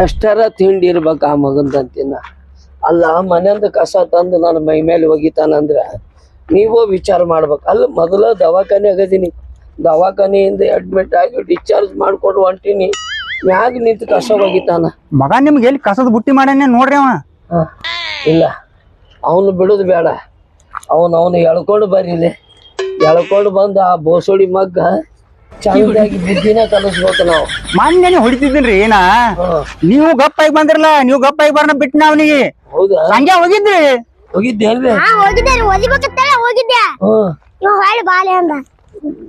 ಎಷ್ಟರ ತಿಂಡಿ ಇರ್ಬೇಕು ಆ ಮಗಂದಂತಿನ? ಅಲ್ಲ ಮನೆಯಿಂದ ಕಸ ತಂದು ನನ್ನ ಮೈ ಮೇಲೆ ಒಗಿತಾನಂದ್ರ ನೀವು ವಿಚಾರ ಮಾಡ್ಬೇಕು. ಅಲ್ಲ ಮೊದಲ ದವಾಖಾನೆ ಆಗದೀನಿ ದವಾಖಾನೆಯಿಂದ ಅಡ್ಮಿಟ್ ಆಗಿ ಡಿಸ್ಚಾರ್ಜ್ ಮಾಡ್ಕೊಂಡು ಹೊಂಟೀನಿ ಮ್ಯಾಗ ನಿಂತು ಕಸ ಒಗಿತಾನ. ಮಗ ನಿಮ್ಗೆ ಎಲ್ಲಿ ಕಸದ ಬುಟ್ಟಿ ಮಾಡ್ಯಾನೆ ನೋಡ್ರಿ ಅವ? ಇಲ್ಲ. ಅವನು ಬಿಡುದು ಬೇಡ. ಅವನು ಅವನು ಎಳ್ಕೊಂಡು ಬರೀಲಿ. ಎಳ್ಕೊಂಡು ಬಂದು ಆ ಬೋಸುಡಿ ಮಗ್ಗ ಚಂದಾಗಿ ಬುದ್ಧಿನ ಕಲಿಸ್ಬೇಕು ನಾವು. ಮೊನ್ನೆ ಹೊಡಿತಿದ್ದೀನ್ರಿ ಏನ? ನೀವು ಗಪ್ಪಾಗಿ ಬಂದಿರಲ್ಲ ನೀವು ಗಪ್ಪಾಗಿ ಬರ್ನ ಬಿಟ್ಟು ಅವನಿಗೆ ಹೌದಾ? ಸಂಜೆ ಹೋಗಿದ್ರಿ? ಹೋಗಿದ್ದೇನ್ರಿ ಹಾ ಹೋಗಿದ್ದೆ ರೀ ಹೋಗಿದ್ದೆ. ಇವ್ ಹೊಳ್ಳಿ ಬಾಲೆ ಅಂದ.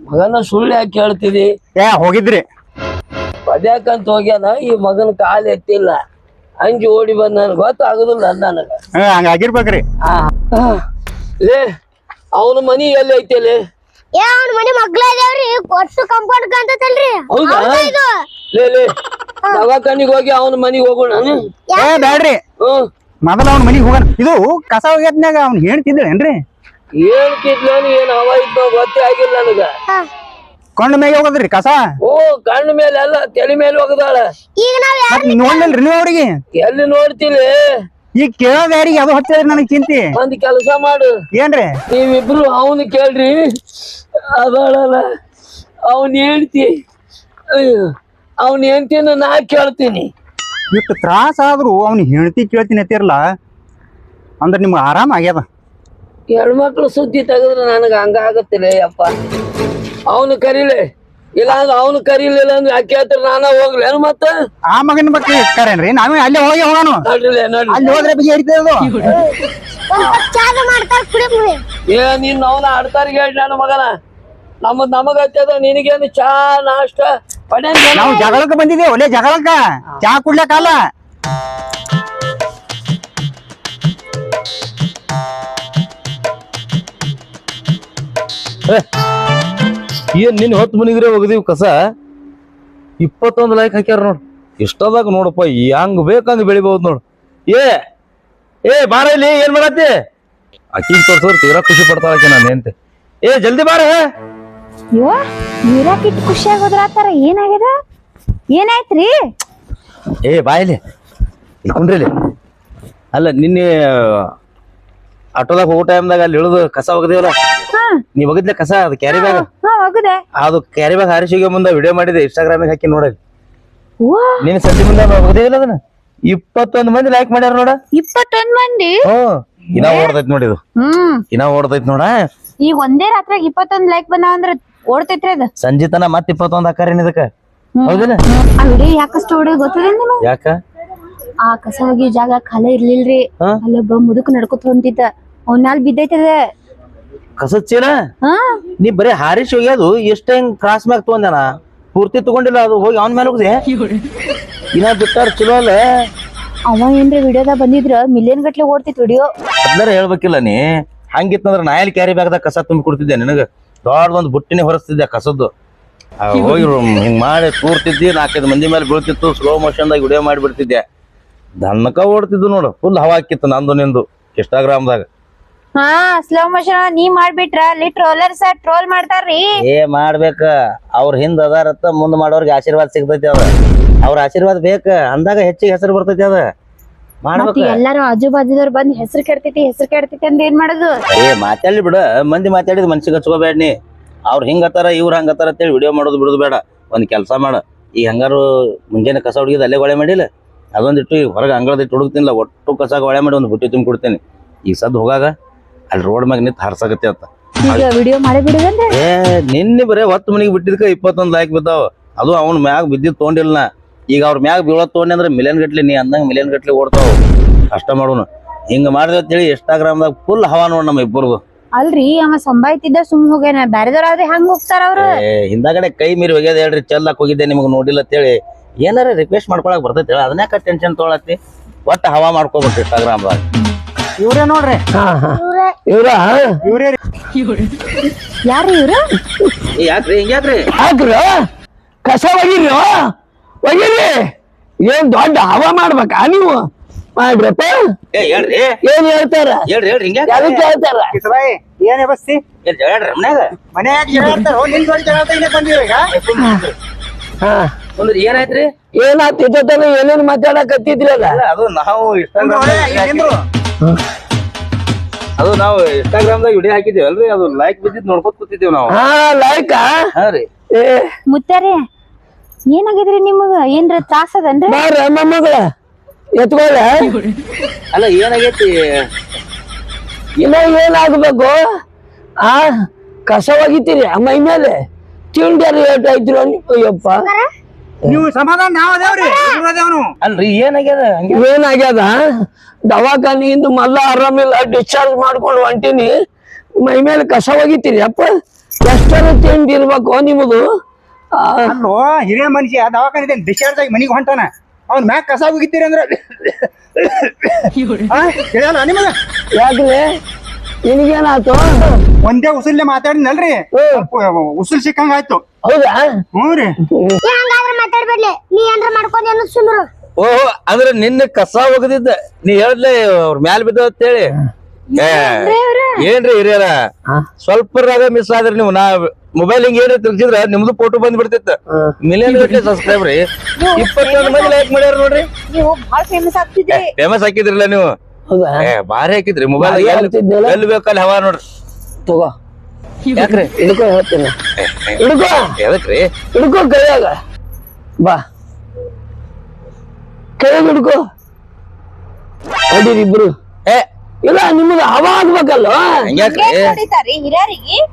ಮಗನ ಸುಳ್ಳು ಯಾಕೆ ಹೇಳ್ತಿದಿ ಏ ಹೋಗಿದ್ರಿ. ಪದ್ಯಾಕಂತ ಹೋಗ್ಯಾನ ಈ ಮಗನ ಕಾಲು ಎತ್ತಿಲ್ಲ. ಹಂಗೆ ಓಡಿ ಬಂದ ನನ್ಗೆ ಗೊತ್ತಾಗುದಿಲ್ಲ ನನಗ. ಹಂಗಾಗಿರ್ಬೇಕ್ರಿ. ಲೇ ಅವನ ಮನಿ ಎಲ್ಲಿ ಐತೆಲೆ ಏ ಅವ್ನ ಮನೆ ಮಗ್ಲ ಇದಾವ್ರಿ ಕೊಟ್ಟು ಕಂಪೌಂಡ್ ಕಾಂತೈತಲ್ರಿ ಹೌದಾ? ಇದು. ಲೇ ಲೇ ದವಾಖಾನಿಗೆ ಹೋಗಿ ಅವನ ಮನಿಗ್ ಹೋಗೋಣ. ಏ ಬ್ಯಾಡ್ರಿ. ಹ್ಮ್ ಮೊದಲ ಅವ್ನ ಮನಿಗೆ ಹೋಗೋಣ. ಇದು ಕಸ ಅವ್ನ ಅವ್ನ್ ಹೇಳ್ತಿದ್ರೇನ್ರಿ? ಹೇಳ್ತಿದ್ಲೇನು ಏನ್ ಹವ ಇದ್ದೋ ಗೊತ್ತೇ ಆಗಿಲ್ಲ ನನಗ. ಕೊಂಡ ಮೇಲೆ ಹೋಗೋದ್ರಿ ಕಸ? ಓ ಕಣ್ಣು ಮೇಲೆ ಅಲ್ಲ ತಲೆ ಮೇಲೆ ಹೋಗದಾಳ. ಈಗ ನಾವ್ ಯಾ- ಮತ್ ನೋಡ್ಲಿಲ್ರಿ ನೀವು ಅವ್ರಿಗೆ? ಎಲ್ಲಿ ನೋಡ್ತಿಲಿ? ಈಗ ಕೇಳೋದ್ ಯಾರಿಗೆ? ಅದು ಹತ್ತಿರ ನನಗ್ ಚಿಂತಿ? ಒಂದ್ ಕೆಲಸ ಮಾಡು. ಏನ್ರಿ? ನೀವಿಬ್ರು ಅವನು ಕೇಳ್ರಿ. ಅದಾಳಲ್ಲ ಅವನ್ ಹೇಳ್ತಿ ಅವನ್ ಹೇಳ್ತೀನಿ ನಾ ಕೇಳ್ತೀನಿ. ಇಷ್ಟು ತ್ರಾಸ ಆದ್ರೂ ಅವ್ನ ಹೆಂಡತಿ ಕೇಳ್ತೀನಿ ಅತ್ತಿರಲ್ಲ ಅಂದ್ರೆ ನಿಮ್ಗೆ ಆರಾಮ ಆಗ್ಯದ? ಹೆಣ್ಮಕ್ಳು ಸುದ್ದಿ ತೆಗೆದ್ರೆ ನನಗೆ ಹಂಗಾಗತ್ತಿಲ್ಲ ಅಪ್ಪ ಅವನು ಕರೀಲೆ. ಇಲ್ಲ ಅಂದ್ರೆ ಅವನು ಕರೀಲಿಲ್ಲ ಅಂದ್ರೆ ಯಾಕೆ ಹೇಳ್ತಾರೆ ನಾನ ಹೋಗ್ಲಿ. ಏನು ಮತ್ತ? ಆ ಮಗನ ಬಗ್ಗೆ ಕರೇನ್ರಿ. ನಾವೇ ಅಲ್ಲೇ ಹೋಗಿ ಹೋಗೋಣ. ನಡ್ರಿಲೆ ನಡ್ರಿ. ಅಲ್ಲಿ ಹೋದ್ರೆ ಬಗ್ಗೆ ಹಿಡಿತದ ಏ ನೀನ್ ಅವನ ಆಡ್ತಾರ ಹೇಳಿ ನನ್ನ ಮಗನ. ನಮ್ಮದ್ ನಮಗ ಹತ್ತದ ನಿನಗೇನು ಚಾ ನಾಷ್ಟ? ನಾವು ಜಗಳಕ್ಕೆ ಬಂದಿದ್ದೀವಿ. ಒಳ್ಳೆ ಜಗಳಕ್ಕ. ಚಾ ಕುಡ್ಲಕ್ಕಲ್ಲ ಏನ್ ನಿನ್ ಹೊತ್ತು ಮುನಿಗ್ರೆ ಒಗದೀವಿ ಕಸ? ಇಪ್ಪತ್ತೊಂದು ಲೈಕ್ ಹಾಕ್ಯಾರ ನೋಡ್. ಇಷ್ಟದಾಗ ನೋಡಪ್ಪ ಹಂಗ್ ಬೇಕಂದ್ ಬೆಳಿಬಹುದು ನೋಡು. ಏ ಏ ಬಾರ ಇಲ್ಲಿ ಏನ್ ಮಾಡತ್ತಿ? ಅಕ್ಕಿ ತೋರ್ಸೋರ್ ತೀರಾ ಖುಷಿ ಪಡ್ತಾಳ ಆಕಿ ನಾನು ಏನ್ ಏ ಜಲ್ದಿ ಬಾರ. ಅಯ್ಯೋ ಇರಾಕಿಟ್ ಖುಷಿ ಆಗೋದ್ರಾತಾರ ಏನಾಗ್ಯದ? ಏನಾಯ್ತ್ರಿ? ಏ ಬಾಯಿಲಿ ಕುಂಡ್ರಿಲಿ ಅಲ್ಲ ನಿನ್ನೆ ಆಟೋದಾಗ ಹೋಗೋ ಟೈಮ್ದಾಗ ಅಲ್ಲಿ ಇಳಿದು ಕಸ ಒಗದೇವಲ್ಲ? ಹಾ. ನೀ ಒಗದ್ಲೆ ಕಸ ಅದು ಕ್ಯಾರಿ ಬ್ಯಾಗ್ ಹಾ ಅದು ಕ್ಯಾರಿ ಬ್ಯಾಗ್ ಹಾರಿಸಿಗೆ ಮುಂದೆ ವಿಡಿಯೋ ಮಾಡಿದೆ ಇನ್ಸ್ಟಾಗ್ರಾಮಿಗೆ ಹಾಕಿ ನೋಡಲಿ ನಿನ್ನ ಸಂಜೆ ಮುಂದೆ ಒಗದೇವಿಲ್ಲ ಅದನ್ನ. ಇಪ್ಪತ್ತೊಂದು ಮಂದಿ ಲೈಕ್ ಮಾಡ್ಯಾರ ನೋಡ. ಇಪ್ಪತ್ತೊಂದ್ ಮಂದಿ? ಇನ್ನ ಓಡ್ತೈತ್ ನೋಡಿ ಇದು. ಇನ್ನ ಓಡ್ತೈತ್ ನೋಡ. ಈಗ ಒಂದೇ ರಾತ್ರಿ ಇಪ್ಪತ್ತೊಂದ್ ಲೈಕ್ ಬಂದಾವ ಅಂದ್ರ ಓಡ್ತೈತ್ರಿ ಅದ? ಸಂಜೆ ತನ ಮತ್ ಇಪ್ಪತ್ತೊಂದ್ ಹಾಕಾರೇನ್ ಇದಕ್ಕ? ಹೌದಿಲ್ಲ? ವಿಡಿಯೋ ಯಾಕಷ್ಟ ಹೊಡೆದ್ ಗೊತ್ತದ ಯಾಕ? ಆ ಕಸ ಹೋಗಿ ಜಾಗ ಖಾಲಿ ಇರ್ಲಿಲ್ರಿ? ಅಲ್ಲೊಬ್ಬ ಮುದುಕ್ ನಡ್ಕೊತ ಹೊಂಟಿದ್ದ ಅವ್ನ ಮ್ಯಾಲ್ ಬಿದ್ದೈತದ. ಕಸದ್ ಚೀಲ? ಹಾ. ನೀ ಬರೀ ಹಾರಿಸಿ ಹೋಗ್ಯದು ಎಷ್ಟ ಹೆಂಗ್ ಕ್ರಾಸ್ ಮ್ಯಾಗ ತಗೊಂಡನ ಪೂರ್ತಿ ತಗೊಂಡಿಲ್ಲ ಅದು ಹೋಗಿ ಅವನ ಮೇಲೆ ಹೋಗಿದೆ. ಇನ್ನ ಬಿಟ್ಟಾರ ಚಲೋ ಅಲ್ಲ. ಅವ ಏನ್ರಿ ವಿಡಿಯೋದಾಗ ಬಂದಿದ್ರ? ಮಿಲಿಯನ್ ಗಟ್ಲೆ ಓಡ್ತಿತ್ತು ವಿಡಿಯೋ. ಅದ್ರ ಹೇಳ್ಬೇಕಿಲ್ಲ ನೀ. ಹಂಗಿತ್ತಂದ್ರ ನಾ ಎಲ್ಲಿ ಕ್ಯಾರಿ ಬ್ಯಾಗ್ದಾಗ ಕಸ ತುಂಬಿ ಕೊಡ್ತಿದ್ದೆ ನಿನಗ? ದೊಡ್ಡದೊಂದು ಬುಟ್ಟಿನೇ ಹೊರಸ್ತಿದ್ದೆ ಕಸದ್ದು. ಆ, ಹೋಗಿ ಹಿಂಗ್ ಮಾಡಿ ಕೂರ್ತಿದ್ದಿ ನಾಲ್ಕೈದು ಮಂದಿ ಮೇಲೆ ಬೀಳ್ತಿತ್ತು ಸ್ಲೋ ಮೋಷನ್ದಾಗ ವಿಡಿಯೋ ಮಾಡಿಬಿಡ್ತಿದ್ದೆ. ದನ್ನಕ ಓಡ್ತಿದ್ದು ನೋಡು ಫುಲ್ ಹವಾ ಹಾಕಿತ್ತು ನಂದು ನಿಂದು ಇನ್ಸ್ಟಾಗ್ರಾಮ್ದಾಗ ಹಾ ಸ್ಲೋ ಮೋಷನ್ ನೀ ಮಾಡ್ಬಿಟ್ರ ಅಲ್ಲಿ ಟ್ರೋಲರ್ಸ್ ಟ್ರೋಲ್ ಮಾಡ್ತಾರ್ರಿ. ಏ ಮಾಡ್ಬೇಕ. ಅವ್ರ ಹಿಂದ ಅದಾರತ್ತ ಮುಂದ್ ಮಾಡೋರ್ಗೆ ಆಶೀರ್ವಾದ ಸಿಗ್ತೈತಿ ಅದ. ಅವ್ರ ಆಶೀರ್ವಾದ ಬೇಕ ಅಂದಾಗ ಹೆಚ್ಚಿಗೆ ಹೆಸರು ಬರ್ತೈತಿ ಅದ. ಮತ್ ಮಾಡ್ಬೇಕ ಎಲ್ಲಾರು ಆಜು ಬಾಜುದವ್ರು ಬಂದ್ ಹೆಸರು ಕೆಡ್ತೈತಿ ಹೆಸರು ಕೆಡ್ತೈತಿ ಅಂದ್ ಏನ್ ಮಾಡೋದು? ಏ ಮಾತಾಡ್ಲಿ ಬಿಡ. ಮಂದಿ ಮಾತಾಡಿದ್ ಮನ್ಸಿಗೆ ಹಚ್ಕೋಬೇಡ ನೀ. ಅವ್ರ ಹಿಂಗತ್ತಾರ ಇವ್ರ ಹಂಗತ್ತಾರ ಅಂತೇಳಿ ವಿಡಿಯೋ ಮಾಡೋದು ಬಿಡೋದು ಬೇಡ. ಒಂದ್ ಕೆಲಸ ಮಾಡ. ಈಗ ಹಂಗಾರು ಮುಂಜಾನೆ ಕಸ ಹುಡುಗಿದ ಅಲ್ಲೇ ಗೊಳೆ ಮಾಡಿಲ್ಲ? ಅದೊಂದಿಟ್ಟು ಹೊರಗೆ ಅಂಗಳದಿಟ್ಟು ಹುಡುಕ್ತಿನಿಲ್ಲ ಒಟ್ಟು ಕಸ ಗೊಳೆ ಮಾಡಿ ಒಂದು ಬುಟ್ಟಿ ತುಂಬಿ ಕೊಡ್ತೇನೆ ಈಗ ಸದ್ದು ಹೋಗಾಗ ಅಲ್ಲಿ ರೋಡ್ ಮ್ಯಾಗ ನಿಂತು ಹರ್ಸಾಗತ್ತೆ ಅಂತ. ಈಗ ವಿಡಿಯೋ ಮಾಡಿ ಬಿಡುದಂದ್ರೆ? ಏ ನಿನ್ನೆ ಬರೇ ಹೊತ್ತು ಮನಿಗೆ ಬಿಟ್ಟಿದ್ಕ ಇಪ್ಪತ್ತೊಂದು ಲೈಕ್ ಬಿದ್ದಾವ. ಅದು ಅವ್ನ ಮ್ಯಾಗ ಬಿದ್ದಿದ್ ತೊಗೊಂಡಿಲ್ಲ ಈಗ ಅವ್ರ ಮ್ಯಾಗ ಬೀಳೋ ತೊಗೊಂಡಿ ಅಂದ್ರೆ ಮಿಲಿಯನ್ ಗಟ್ಲೆ ನೀ ಅಂದಂಗ ಮಿಲಿಯನ್ ಗಟ್ಲೆ ಓಡ್ತಾವ. ಕಷ್ಟ ಮಾಡೋನು. ಹಿಂಗ ಹೇಳಿ ಅಂತೇಳಿ ಇನ್ಸ್ಟಾಗ್ರಾಮ್ದಾಗ ಫುಲ್ ಹವಾ ನೋಡ್ ನಮ್ಮ ಇಬ್ಬರದು. ಅಲ್ರಿ ಅವ ಸಂಬಾಯ್ತಿದ್ದ ಸುಮ್ ಹೋಗ್ಯಾನ. ಬ್ಯಾರೆದವ್ರಾದ್ರೆ ಹಂಗ ಹೋಗ್ತಾರ ಅವ್ರು. ಏ ಹಿಂದಾಗಡೆ ಕೈ ಮೀರಿ ಹೋಗ್ಯದ ಹೇಳ್ರಿ ಚೆಲ್ಲಕ್ ಹೋಗಿದ್ದೆ ನಿಮಗೆ ನೋಡಿಲ್ಲ ಅಂತೇಳಿ ಏನಾರ ರಿಕ್ವೆಸ್ಟ್ ಮಾಡ್ಕೊಳಕ್ ಬರ್ತೈತಿ ಹೇಳ. ಅದನ್ಯಾಕ ಟೆನ್ಷನ್ ತೊಗೊಳತ್ತಿ. ಒಟ್ಟ ಹವಾ ಮಾಡ್ಕೋಬೇಕು ಇನ್ಸ್ಟಾಗ್ರಾಮ್ದಾಗ ಇವ್ರೇ ನೋಡ್ರಿ. ಹಾ ಹಾ. ಇವ್ರ? ಇವ್ರೇ. ಯಾರು ಇವ್ರು? ಯಾಕ್ರಿ ಹಿಂಗ್ಯಾಕ್ರಿ? ಹಾಕ್ರ ಕಸ ಒಗಿರಿ ಒಗಿರಿ. ಏನ್ ದೊಡ್ಡ ಹವ ಮಾಡ್ಬೇಕಾ ನೀವು? ಮಾಡ್ರಪ್ಪ. ಏ ಹೇಳ್ರಿ. ಏನ್ ಹೇಳ್ತಾರ? ಹೇಳ್ರಿ ಹೇಳ್ರಿ ಹಿಂಗ್ಯಾಕ ಹೇಳ್ತಾರ ಕಿಸಬಾಯಿ ಏನ್ ವ್ಯವಸ್ಥೆ? ಹೇಳ್ರಿ ಮನ್ಯಾಗ? ಮನ್ಯಾಗ ಜಗಳ ಆಡ್ತಾರ. ನಿನ್ ಜೋಡಿ ಜಗಳ ಆಡ್ತಾ ಇಲ್ಲೇ ಬಂದಿವಿ ಈಗ. ಹಾ. ಅಂದ್ರೆ ಏನಾಯ್ತ್ರಿ? ಏನಾತ್ ಏನೇನ್ ಏನೇನ್ ಮಾತಾಡಕತ್ತಿದ್ರಲ್ಲ ಅಲ್ಲ, ಅದು ನಾವು ಇನ್ಸ್ಟಾಗ್ರಾಮ್ ಅದು ನಾವು ಇನ್ಸ್ಟಾಗ್ರಾಮ್ದಾಗ ವಿಡಿಯೋ ಹಾಕಿದೇವಲ್ರಿ ಅಲ್ರಿ ಅದು ಲೈಕ್ ಬಿದ್ದಿದ್ ನೋಡ್ಕೊತ ಕೂತಿದ್ದೇವ್ ನಾವು. ಹಾ ಲೈಕ್ ಹಾ ರೀ. ಏ. ಮುತ್ತಾರಿ ಏನಾಗಿದ್ರಿ ನಿಮಗ? ಏನ್ರ ತ್ರಾಸ ಅದನ್ರಿ? ಬಾರ ಮೊಮ್ಮಗಳ ಎತ್ಕೊಳ್ಳ ಅಲ್ಲ ಏನಾಗೈತಿ? ಇನ್ನ ಏನಾಗ್ಬೇಕು? ಆ ಕಸ ಒಗಿತೀರಿ ಆ ಮೈ ಮೇಲೆ. ತಿಂಡಿ ಏಟ್ ಐತ್ರಿ ಅಯ್ಯಪ್ಪ. ನೀವು ಸಮಾಧಾನ ನಾವ್ ಅದೇವ್ರಿ ಇವ್ರು ಅದೇವ್ನು. ಅಲ್ರಿ ಏನಾಗ್ಯದ ಹಂಗೆ? ಏನಾಗ್ಯದ? ದವಾಖಾನಿಯಿಂದ ಮಲ್ಲ ಆರಾಮಿಲ್ಲ ಡಿಸ್ಚಾರ್ಜ್ ಮಾಡ್ಕೊಂಡು ಹೊಂಟೀನಿ. ಮೈ ಮೇಲೆ ಕಸ ಒಗಿತೀರಿ ಅಪ್ಪ. ಎಷ್ಟರ ತಿಂಡಿ ಇರ್ಬೇಕು ನಿಮ್ಮದು ಆ, ಅಲ್ಲೋ ಹಿರಿಯ ಮನುಷ್ಯ ದವಾಖಾನೆ ಡಿಸ್ಚಾರ್ಜ್ ಆಗಿ ಮನೆಗೆ ಹೊಂಟಾನ. ಅವ್ನ ಮ್ಯಾಕ್ ಕಸ ಹೋಗಿತ್ತೀರಿ ಅಂದ್ರೆ ಆ, ತಿಳಿಯಲ್ಲ ನಿಮಗ? ಯಾಕ್ರಿ? ನಿನಗೇನಾಯ್ತು? ಒಂದೇ ಉಸುಲ್ಲೆ ಮಾತಾಡಿನಲ್ರಿ ಉಸುಲ್ ಸಿಕ್ಕಂಗಾಯ್ತು. ಹೌದಾ? ಹ್ಞೂ ರೀ. ಮಾತಾಡ್ಬೇಡ್ಲಿ ನೀ ಏನ್ರ ಮಾಡ್ಕೊಂಡ್ ಏನು ಸುಂದ್ರು ಓಹೋ ಅಂದ್ರೆ ನಿನ್ನ ಕಸ ಒಗದಿದ್ದ. ನೀ ಹೇಳ್ದೆ ಅವ್ರ ಮ್ಯಾಲ್ ಬಿದ್ದ ಅಂತೇಳಿ. ಏ, ಏನ್ರಿ ಹಿರಿಯರ? ಸ್ವಲ್ಪ ಸ್ವಲ್ಪರಾಗ ಮಿಸ್ ಆದ್ರಿ ನೀವು. ನಾ ಮೊಬೈಲ್ ಹಿಂಗ ಏನ್ರಿ ತಿರ್ಗಿದ್ರ ನಿಮ್ದು ಫೋಟೋ ಬಂದ್ ಬಿಡ್ತಿತ್ತ ಮಿಲಿಯನ್ ಗಟ್ಲೆ ಸಬ್ಸ್ಕ್ರೈಬ್ ರೀ. ಇಪ್ಪತ್ತೊಂದು ಮಂದಿ ಲೈಕ್ ಮಾಡ್ಯಾರ ನೋಡ್ರಿ. ನೀವು ಬಹಳ ಫೇಮಸ್ ಆಗ್ತಿದ್ರಿ. ಫೇಮಸ್ ಹಾಕಿದ್ರಲ್ಲ ನೀವು? ಹೌದಾ? ಏ ಬಾರಿ ಹಾಕಿದ್ರಿ. ಮೊಬೈಲ್ ಭಾರಿ? ಎಲ್ಲಿ ಬೇಕಲ್ಲಿ ಹವಾ ನೋಡ್ರಿ. ತಗೋ. ಯಾಕ್ರಿ? ಹಿಡ್ಕೊ ಹೇಳ್ತೀನಿ. ಹಿಡ್ಕೊ. ಎದಕ್ರಿ ಹಿಡ್ಕೊ ಕೈಯಾಗ. ಬಾ. ಕೈ ಹಿಡ್ಕೋ ಇಬ್ರು ಏ. ಇಲ್ಲ ನಿಮಗ ಹವಾ ಆಗ್ಬೇಕಲ್ಲ?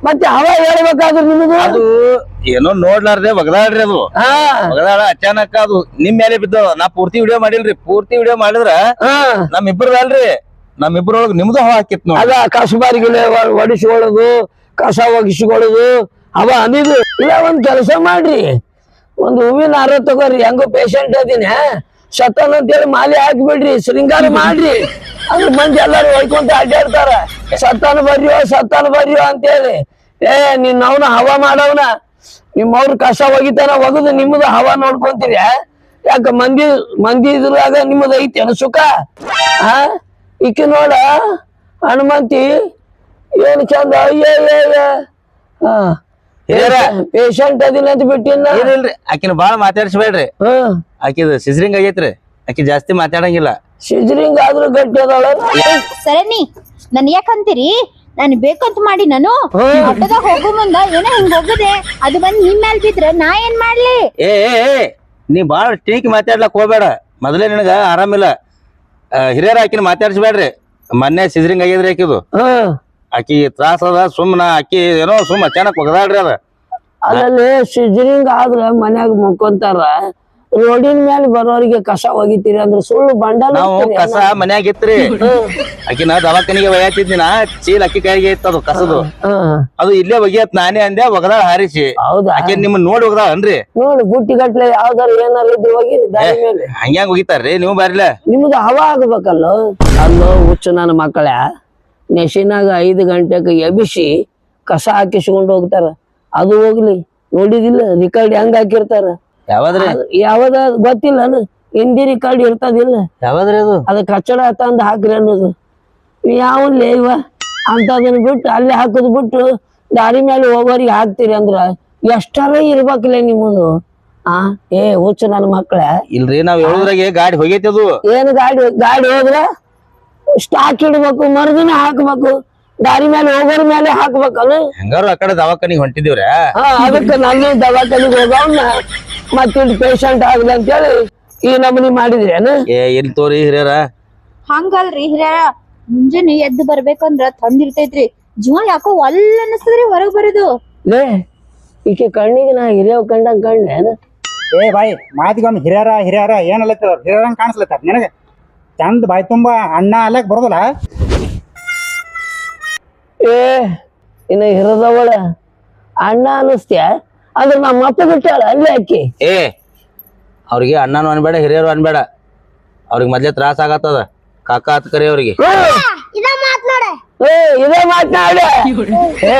ಮತ್ತೆ ಹವಾ ಹೇಳ್ಬೇಕಾದ್ರೆ ನಿಮ್ಮದು ಅದು ಏನೋ ನೋಡ್ಲಾರ್ದೆ ಒಗದಾಡ್ರಿ ಅದು. ಹಾ. ಒಗದಾಡ ಅಚಾನಕ್ ಅದು. ನಿಮ್ ಮೇಲೆ ಬಿದ್ದು ನಾ ಪೂರ್ತಿ ವಿಡಿಯೋ ಮಾಡಿಲ್ರಿ. ಪೂರ್ತಿ ವಿಡಿಯೋ ಮಾಡಿದ್ರ ಹಾ. ನಮ್ ಇಬ್ರದಲ್ರಿ ನಮ್ ಇಬ್ರೊಳಗ್ ನಿಮ್ದು ಹವಾ ಹಾಕಿತ್ ಅದ ಅದ ಕಸಬಾರಿಗಿಲೆ ಒಡಿಸ್ಕೊಳ್ಳೋದು ಕಸ ಒಗಿಸ್ಕೊಳ್ಳೋದು ಅವ ಅನಿದು. ಇಲ್ಲ ಒಂದ್ ಕೆಲಸ ಮಾಡ್ರಿ. ಒಂದ್ ಹೂವಿನ ಹಾರ ತಗೋರಿ, ಹೆಂಗೋ ಪೇಷಂಟ್ ಅದೀನಿ ಸತ್ತನ ಅಂತೇಳಿ ಮಾಲೆ ಹಾಕ್ಬಿಡ್ರಿ, ಶೃಂಗಾರ ಮಾಡ್ರಿ. ಅದ್ರ ಮಂದಿ ಎಲ್ಲಾರು ಹೊಯ್ಕೊಂತ ಅಡ್ಡಾಡ್ತಾರ. ಸತ್ತಾನ ಬರ್ರಿಯೋ ಸತ್ತಾನ ಬರ್ರಿಯೋ ಅಂತೇಳಿ. ಏ ನಿನ್ನ ಅವನ ಹವಾ ಮಾಡವನ. ನಿಮ್ಮವ್ರ ಕಸ ಒಗಿತಾನ ಒಗದು ನಿಮ್ಮದು ಹವಾ ನೋಡ್ಕೊಂತೀರಿ ಯಾಕ ಮಂದಿ ಮಂದಿ ಇದ್ರಾಗ ನಿಮ್ಮದು ಐತೇನು ಸುಖ? ಆ ಈಕಿ ನೋಡ, ಹನುಮಂತಿ, ಏನ್ ಚಂದ ಅಯ್ಯ ಹಾ. ಪೇಷಂಟ್ ಅದಿಲ್ಲ ಅಂತ ಬಿಟ್ಟಿನ ಇಲ್ರಿ ಆಕಿನ ಬಾಳ ಮಾತಾಡ್ಸ್ಬೇಡ್ರಿ. ಹ್ಮ್ ಆಕಿದ ಸಿಸ್ರಿಂಗ್ ಆಗೈತ್ರಿ. ಆಕಿ ಜಾಸ್ತಿ ಮಾತಾಡಂಗಿಲ್ಲ. ಸಿಜರಿಂಗ್ ಆದ್ರೂ ಗಟ್ಟಿ ಅದಾಳ. ಸರಣಿ ನನ್ ಯಾಕಂತೀರಿ ನಾನು ಬೇಕಂತ ಮಾಡಿ ನಾನು. ಆಟೋದಾಗ ಹೋಗೋ ಮುಂದ ಏನೋ ಹಿಂಗ್ ಹೋಗದೆ? ಅದು ಬಂದ್ ನಿಮ್ ಮ್ಯಾಲ್ ಬಿದ್ರೆ ನಾ ಏನ್ ಮಾಡ್ಲಿ? ಏ ನೀ ಬಾಳ ಟೀಕ್ ಮಾತಾಡ್ಲಕ್ ಹೋಗ್ಬೇಡ. ಮೊದಲೇ ನಿನಗ ಆರಾಮಿಲ್ಲ. ಹಿರಿಯರ ಆಕಿನ ಮಾತಾಡ್ಸ್ಬೇಡ್ರಿ. ಮೊನ್ನೆ ಸಿಜರಿಂಗ್ ಆಗಿದ್ರಿ ಆಕಿದು. ಹ್ಮ್ ಆಕಿ ತ್ರಾಸ ಅದ ಸುಮ್ನ ಆಕಿ ಏನೋ ಸುಮ್ ಅಚಾನಕ್ ಒಗದಾಡ್ರಿ ಅದ. ಅದ್ರಲ್ಲಿ ಸಿಜರಿಂಗ್ ಆದ್ರ ಮನ್ಯಾಗ ಮುಕ್ಕೊಂತಾರ ರೋಡಿನ ಮೇಲೆ ಬರೋರಿಗೆ ಕಸ ಒಗಿತೀರಿ ಅಂದ್ರೆ ಸುಳ್ಳು ಬಂಡ ನಾವು ಕಸ ಮನ್ಯಾಗ ಇತ್ರಿ. ಆಕಿನ ದವಾಖಾನಿಗೆ ಒಯ್ಯಾತಿದ್ದಿನ ಚೀಲ ಅಕ್ಕಿ ಕೈಗೆ ಇತ್ತು ಅದು ಕಸದು. ಅದು ಇಲ್ಲೇ ಒಗಿಯತ್ ನಾನೇ ಅಂದೆ ಒಗದಾಳ ಹಾರಿಸಿ. ಹೌದು? ಆಕೆ ನಿಮ್ಮ ನೋಡಿ ಒಗದಾಳ ಅನ್ರಿ ನೋಡಿ ಬುಟ್ಟಿ ಗಟ್ಲೆ ಯಾವ್ದಾರು ಏನಾರು ಇದ್ರು ಮೇಲೆ. ಹಂಗ್ಯಾಂಗ ಒಗಿತಾರ್ರಿ ನೀವು ಬಾರಿಲ್ಲ ನಿಮ್ದು ಹವಾ ಆಗ್ಬೇಕಲ್ಲ? ಅಲ್ಲೋ ಹುಚ್ಚು ನನ್ನ ಮಕ್ಕಳ. ನೆಶಿನಾಗ ಐದು ಗಂಟೆಗೆ ಎಬಿಸಿ ಕಸ ಹಾಕಿಸ್ಕೊಂಡು ಹೋಗ್ತಾರ. ಅದು ಹೋಗ್ಲಿ ನೋಡಿದಿಲ್ಲ ರಿಕಾರ್ಡ್ ಹೆಂಗ್ ಹಾಕಿರ್ತಾರ? ಯಾವದ್ರೆ? ಅದು ಯಾವದ ಗೊತ್ತಿಲ್ಲ ಹಿಂದಿ ರಿಕಾರ್ಡ್ ಇರ್ತದಿಲ್ಲ. ಯಾವದ್ರಿ ಅದು? ಅದು ಕಚ್ಚಡ ತಂದು ಹಾಕ್ರಿ ಅನ್ನೋದು. ಯಾವ ಇವ? ಅಂತದನ್ನ ಬಿಟ್ಟು ಅಲ್ಲೇ ಹಾಕುದ್ ಬಿಟ್ಟು ದಾರಿ ಮೇಲೆ ಹೋಗೋರಿಗೆ ಹಾಕ್ತೀರಿ ಅಂದ್ರ ಎಷ್ಟರ ಇರ್ಬೇಕಲ್ಲ ನಿಮ್ಮದು? ಆ? ಏ ಹುಚ್ಚು ನನ್ನ ಮಕ್ಳ. ಇಲ್ರಿ ನಾವ್ ಹೇಳುದ್ರಾಗೆ ಗಾಡಿ ಹೋಗೈತಿ ಅದು. ಏನು ಗಾಡಿ ಗಾಡಿ ಹೋದ್ರ? ಸ್ಟಾಕ್ ಇಡ್ಬೇಕು ಮರದಿನ ಹಾಕ್ಬೇಕು ದಾರಿ ಮೇಲೆ ಹೋಗೋರ್ ಮೇಲೆ ಹಾಕ್ಬೇಕಲ್ಲ? ಹೆಂಗಾರು ಆ ಕಡೆ ದವಾಖಾನಿಗೆ ಹೊಂಟಿದೀವ್ರ ಹಾ ಅದಕ್ಕೆ ನಾನು ದವಾಖಾನಿಗೆ ಮತ್ತ ಮತ್ತಿಟ್ಟು ಪೇಷಂಟ್ ಅಂತ ಹೇಳಿ ಈ ನಮೂನಿ ಮಾಡಿದ್ರಿ ಏನು ಏ ಎಲ್ಲಿ ತೋರಿ ಹಿರಿಯರ. ಹಂಗಲ್ರಿ ಹಿರಿಯರ ಮುಂಜಾನೆ ಎದ್ದು ಬರ್ಬೇಕಂದ್ರ ತಂದಿರ್ತೈತ್ರಿ. ಜೀವ ಯಾಕೋ ಒಲ್ಲ ಅನಸ್ತದ್ರಿ ಹೊರಗ್ ಬರೋದು. ಲೇ ಈಕೆ ಕಣ್ಣಿಗೆ ನಾ ಹಿರಿಯವ್ ಕಂಡಂಗ್ ಕಂಡೇನು ಏ ಬಾಯ್ ಮಾತಿಗೊಂದು ಹಿರಿಯರ ಹಿರಿಯರ ಏನಲ್ಲತ್ತಾರ ಹಿರಿಯರಂಗ್ ಕಾಣಿಸ್ಲತ್ತಾರ ನಿನಗೆ? ಚಂದ ಬಾಯಿ ತುಂಬಾ ಅಣ್ಣ ಅಲ್ಲಕ್ ಬರೋದಲ್ಲ. ಏ ಇನ್ನು ಹಿರದವಳ. ಅಣ್ಣ ಅನ್ನಿಸ್ತ್ಯಾ? ಅಂದ್ರೆ ನಮ್ಮ ಅಪ್ಪ ಬಿಟ್ಟಾಳ ಅಲ್ಲೇ ಅಕ್ಕಿ ಏ ಅವ್ರಿಗೆ ಅಣ್ಣನು ಅನ್ಬೇಡ ಹಿರಿಯರು ಅನ್ಬೇಡ. ಅವ್ರಿಗೆ ಮೊದ್ಲೇ ತ್ರಾಸ ಆಗತ್ತದ. ಕಾಕ ಅಂತ ಕರಿ ಅವ್ರಿಗೆ. ಇದ ಮಾತ್ ನೋಡ. ಏ ಇದೇ ಮಾತನಾಡ ಏ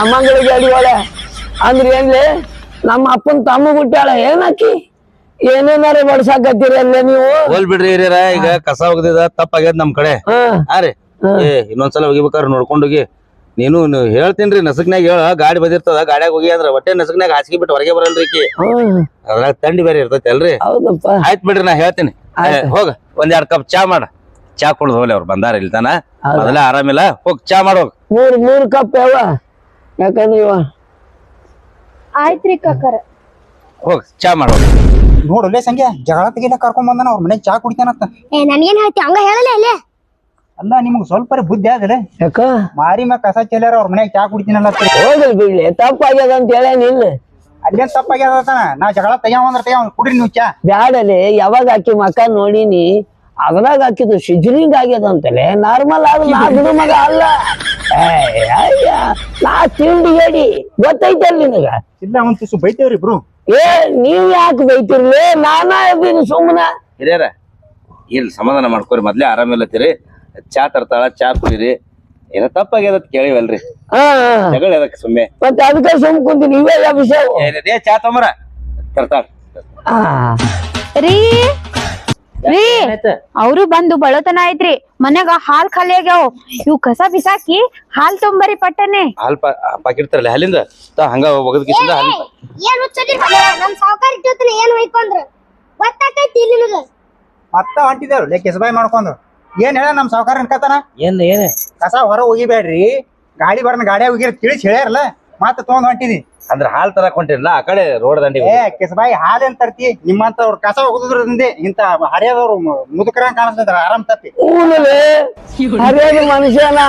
ಅಮ್ಮಂಗಳಿಗೆ ಅಡಿವಾಳ ಅಂದ್ರೆ ಏನ್ಲಿ ನಮ್ಮ ಅಪ್ಪನ ತಮ್ಮ ಬಿಟ್ಟಾಳ ಏನಕ್ಕಿ ಏನೇನಾರ ಬಡ್ಸಾಕತ್ತೀರಿ ಅಲ್ಲೇ ನೀವು? ಹೋಲ್ ಬಿಡ್ರಿ ಹಿರಿಯರ ಈಗ ಕಸ ಒಗದಿದ ತಪ್ಪಾಗ್ಯದ ನಮ್ ಕಡೆ. ಹಾ. ರೀ. ಏ ಇನ್ನೊಂದ್ಸಲ ಹೋಗಿಬೇಕಾರ ನೋಡ್ಕೊಂಡ್ ಹೋಗಿ. ನೀನು ರೀ ನಸಕ್ನಾಗ ಹೇಳ. ಗಾಡಿ ಬಂದಿರ್ತದ ಗಾಡ್ಯಾಗ ಹೋಗಿ ಅಂದ್ರ ಒಟ್ಟೆ ನಸಕ್ನಾಗ ಹಾಸಿಗೆ ಬಿಟ್ಟು ಹೊರಗೆ ಬರಲ್ರಿ ಈಕಿ. ಅದ್ರಾಗ ತಂಡಿ ಬೇರೆ ಇರ್ತೈತಿ ಅಲ್ರಿ. ಆಯ್ತು ಆಯ್ತ್ ಬಿಡ್ರಿ ನಾ ಹೇಳ್ತೀನಿ. ಹೋಗ ಒಂದ್ ಎರಡ್ ಕಪ್ ಚಾ ಮಾಡ. ಚಾ ಕುಡ್ದು ಹೋಗ್ಲಿ ಅವ್ರು ಬಂದಾರ ಇಲ್ತಾನ ಮೊದಲ ಆರಾಮಿಲ್ಲ ಹೋಗ್ ಚಾ ಮಾಡೋಗ ಹೋಗ್. ಮೂರ್ ಮೂರ್ ಕಪ್ ಯಾವ? ಯಾಕಂದ್ರೆ ಇವ ಆಯ್ತ್ರಿ ಕಾಕರ. ಹೋಗ್ ಚಾ ಮಾಡ ಹೋಗ್ ಸಂಗೆ ಸಂಖ್ಯೆ ಜಗಳ ತೆಗಿಲ ಕರ್ಕೊಂಡ್ ಬಂದಾನ ಅವ್ರ ಮನೆ ಚಾ ಕುಡಿತಾನಂತ. ಏ ನನ್ಗೇನ್ ಹೇಳ್ತಿ? ಹಂಗ ಹೇಳಲ್ಲ ಇಲ್ಲೇ? ಅಲ್ಲ ನಿಮ್ಗೆ ಸ್ವಲ್ಪ ಬುದ್ಧಿ ಆಗಲ್ಲ ಯಾಕ? ಮಾರಿ ಮ್ಯಾಗ ಕಸ ಚೆಲ್ಲಾರ ಅವ್ರ ಮನ್ಯಾಗ ಚಾ ಕುಡಿತೀನಲ್ಲ ಅಂತ. ಹೋಗಲ್ ಬಿಡ್ಲಿ ತಪ್ಪಾಗ್ಯದ ಅಂತ ಹೇಳೇನಿಲ್ಲ ಅಲ್ಲೇನ್ ತಪ್ಪಾಗ್ಯದ ನಾ ಜಗಳ ತೆಗ್ಯಾವ ಅಂದ್ರೆ ತೆಗ್ಯಾವ ಕುಡ್ರಿ ನೀವು ಚಾ. ಬ್ಯಾಡಲೆ ಯಾವಾಗ ಆಕಿ ಮಕ ನೋಡಿನಿ ಅದ್ರಾಗ ಹಾಕಿದ್ದು ಸಿಜರಿಂಗ್ ಆಗ್ಯದ ಅಂತಲೇ ನಾರ್ಮಲ್ ಆಗ ನಾ ಬಿಡು ಮಗ ಅಲ್ಲ. ಏ, ಅಯ್ಯ ನಾ ತಿಂಡಿ ಹೇಳಿ. ಗೊತ್ತೈತಲ್ ನಿನಗ? ಇಲ್ಲ ಒಂದ್ ತುಸು ಬೈತೇವ್ರಿ ಇಬ್ರು. ಏ ನೀವ್ ಯಾಕೆ ಬೈತಿರ್ಲಿ ನಾನಾ ಇದೀನಿ ಸುಮ್ಮನ ಹಿರಿಯರ ಇಲ್ಲಿ ಸಮಾಧಾನ ಮಾಡ್ಕೊರಿ. ಮೊದ್ಲೇ ಆರಾಮಿಲ್ಲತ್ತೀರಿ ಚಾ ತರ್ತಾಳ ಚಾ ಕುಡೀರಿ. ಏನೋ ತಪ್ಪಾಗ್ಯದ ಅಂತ ಕೇಳಿವಲ್ರಿ. ಹಾ ಜಗಳ ಸುಮ್ಮನೆ ಮತ್ತೆ ಅದಕ್ಕೆ ಸುಮ್ ಕುಂತೀನಿ ಇವೇ ಯಾವ ವಿಷಯ ಏನಿದೆ ಚಾ ತೊಂಬರ ತರ್ತಾಳ. ರೀ ರೀ ಅವರು ಬಂದು ಬಳತನ ಐತ್ರಿ ಮನ್ಯಾಗ ಹಾಲ್ ಖಾಲಿ ಆಗ್ಯಾವ. ಇವ್ ಕಸ ಬಿಸಾಕಿ ಹಾಲ್ ತೊಂಬರಿ ಪಟ್ಟನೆ. ಹಾಲ್ ಪಾಕಿಟ್ ತರಲ್ಲ ಹಾಲಿಂದ? ತಾ ಹಂಗ ಒಗದ ಕಿಸಿಂದ ಹಾಲ್ ಏನ್ ಹುಚ್ಚದಿ ನಮ್ ಸಾವುಕಾರ ಇಟ್ಟಿರ್ತೀನಿ ಏನ್ ಹೊಯ್ಕೊಂಡ್ರ? ಗೊತ್ತಾಕೈತಿ ಮತ್ತ ಹೊಂಟಿದೇವ್ರು ಲೇ ಕೆಸಬಾಯಿ ಮಾಡ್ಕೊಂಡು ಏನ್ ಹೇಳ ನಮ್ ಸಾವುಕಾರ ಅನ್ಕತಾನ ಏನ್ ಏನ್? ಕಸ ಹೊರ ಹೋಗಿಬೇಡ್ರಿ ಗಾಡಿ ಬರ್ನ ಗಾಡಿಯಾಗ ಹೋಗಿರ ತಿಳಿಸಿ ಹೇಳ್ಯಾರಲ್ಲ. ಮತ್ತ ತಗೊಂಡ್ ಹೊಂಟಿದಿ. ಅಂದ್ರ ಹಾಲ್ ತರ ಹೊಂಟಿರಲ್ಲ ಆ ಕಡೆ ರೋಡ್ ದಂಡಿ ಏ ಕೆಸಬಾಯಿ ಹಾಲೇನ್ ತರ್ತಿ? ನಿಮ್ಮಂತವ್ರ ಕಸ ಹೋಗುದ್ರಿಂದ ಇಂತ ಹರಿಯದವ್ರು ಮುದುಕರ ಕಾಣಿಸ್ತಾರ ಆರಾಮ್ ತಪ್ಪಿ. ಊನಲೆ ಹರಿಯಾದ ಮನುಷ್ಯನ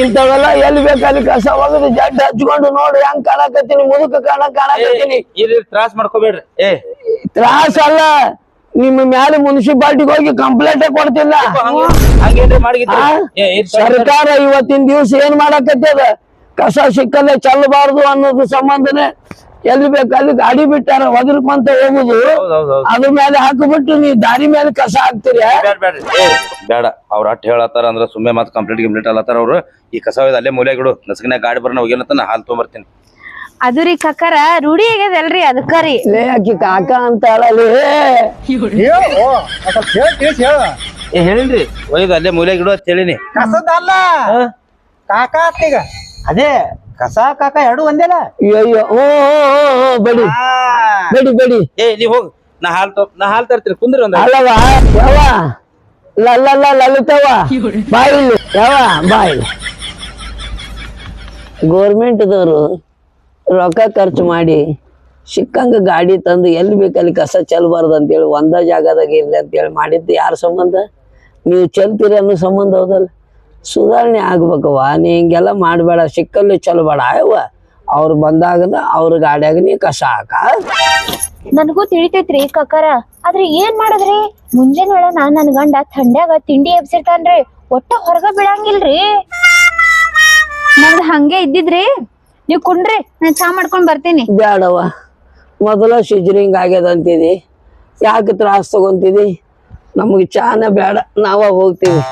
ಇಂಥವೆಲ್ಲ ಎಲ್ಲಿ ಬೇಕಲ್ಲಿ ಕಸ ಹೋಗುದು ಜಡ್ಡ ಹಚ್ಕೊಂಡು ನೋಡ್ರಿ ಹೆಂಗ್ ಕಾಣಕತ್ತೀನಿ ಮುದುಕ ಕಾಣ ಕಾಣಕತ್ತೀನಿ. ಇಲ್ಲಿ ತ್ರಾಸ್ ಮಾಡ್ಕೋಬೇಡ್ರಿ. ಏ. ತ್ರಾಸ ಅಲ್ಲ ನಿಮ್ಮ ಮ್ಯಾಲೆ ಮುನ್ಸಿಪಾಲ್ಟಿಗೆ ಹೋಗಿ ಕಂಪ್ಲೇಂಟ್ ಕೊಡ್ತಿಲ್ಲ. ಹಂಗೇನ್ರಿ ಮಾಡಿಗಿತ್ತು ಏ ಸರ್ಕಾರ ಇವತ್ತಿನ ದಿವಸ ಏನ್ ಮಾಡಕತ್ತದ? ಕಸ ಸಿಕ್ಕಲ್ಲೇ ಚೆಲ್ಲಬಾರ್ದು ಅನ್ನೋದು ಸಂಬಂಧನೆ. ಎಲ್ಲಿ ಬೇಕಲ್ಲಿ ಗಾಡಿ ಬಿಟ್ಟಾರ ಒದರ್ಕೊಂತ ಹೋಗುದು. ಅದ್ರ ಮೇಲೆ ಹಾಕಿಬಿಟ್ಟು ನೀ ದಾರಿ ಮೇಲೆ ಕಸ ಹಾಕ್ತೀರಿ ಬೇಡ ಅವ್ರ ಅಟ್ ಹೇಳತ್ತಾರ ಅಂದ್ರೆ ಸುಮ್ಮನೆ ಮತ್ತೆ ಕಂಪ್ಲೀಟ್ ಕಂಪ್ಲೀಟ್ ಅಲ್ಲತ್ತಾರ ಅವ್ರು. ಈ ಕಸ ಒಯ್ದು ಅಲ್ಲೇ ಮೂಲೆ ಗಿಡು ನಸಗಿನ ಗಾಡಿ ಬರ್ನ ಹೋಗಿಲ್ಲಂತ ನಾ ಹಾಲ್ ತೊಗೊಂಬರ್ತೀನಿ. ಅದು ರೀ ಕಕ್ಕರ ರೂಢಿ ಆಗ್ಯದಲ್ರಿ ಅದಕ್ಕ ರೀ. ಲೇ ಆಕಿ ಕಾಕ ಅಂತ ಹೇಳಿನ್ರಿ. ಒಯ್ದು ಅಲ್ಲೇ ಮೂಲೆ ಗಿಡ ಅಂತ ಹೇಳಿನಿ. ಕಸದಲ್ಲ ಕಾಕ ಈಗ. ಅದೇ ಕಸ ಕಾಕ ಎರಡು ಒಂದೇಲ ಅಯ್ಯೋ ಓ ಬಡಿ. ಬಡಿ ಬಡಿ. ಏ ನೀವ್ ಹೋಗ್. ನಾ ಹಾಲ್ ತೊ ನಾ ಹಾಲ್ ತರ್ತೀನಿ. ಕುಂದ್ರಿ ಒಂದ್ ಅಲ್ಲವ ಯಾವ ಲಲ್ಲ ಲಲಿತವ ಬಾಯಿಲಿ ಯಾವ ಬಾಯಿಲಿ ಗೋರ್ಮೆಂಟ್ದವರು ರೊಕ್ಕ ಖರ್ಚು ಮಾಡಿ ಸಿಕ್ಕಂಗ ಗಾಡಿ ತಂದು ಎಲ್ಲಿ ಬೇಕಲ್ಲಿ ಕಸ ಚೆಲ್ಬಾರ್ದು ಅಂತೇಳಿ ಒಂದ ಜಾಗದಾಗ ಇರ್ಲಿ ಅಂತೇಳಿ ಮಾಡಿದ್ದು ಯಾರ ಸಂಬಂಧ? ನೀವು ಚೆಲ್ತೀರಿ ಅನ್ನೋ ಸಂಬಂಧ ಹೌದಲ್ಲ. ಸುಧಾರಣೆ ಆಗ್ಬೇಕವ್ವ ನೀ ಹಿಂಗೆಲ್ಲ ಮಾಡಬೇಡ ಸಿಕ್ಕಲ್ಲಿ ಬೇಡ ಅವ ಅವ್ರು ಬಂದಾಗನ ಅವ್ರ ಗಾಡ್ಯಾಗ ನೀ ಕಸ ಹಾಕ. ನನಗೂ ತಿಳಿತೈತ್ರಿ ಕಕ್ಕರ. ಆದ್ರೆ ಏನ್ ಮಾಡದ್ರಿ? ಮುಂಜಾನೆ ವೇಳೆ ನಾನ್ ನನ್ ಗಂಡ ಥಂಡ್ಯಾಗ ತಿಂಡಿ ಎಬ್ಸಿರ್ತಾನ್ರಿ. ಒಟ್ಟ ಹೊರಗ ಬಿಡಂಗಿಲ್ರಿ. ನಮ್ದು ಹಂಗೆ ಇದ್ದಿದ್ರಿ. ನೀವ್ ಕುಂಡ್ರಿ ನಾನ್ ಚಾ ಮಾಡ್ಕೊಂಡ್ ಬರ್ತೀನಿ. ಬೇಡವ ಮೊದಲ ಸಿಜರಿಂಗ್ ಆಗ್ಯದ ಅಂತಿದಿ. ಯಾಕೆ ತ್ರಾಸ ತಗೊಂತಿದಿ? ನಮಗೆ ಚಾನ ಬೇಡ ನಾವ ಹೋಗ್ತೀವಿ.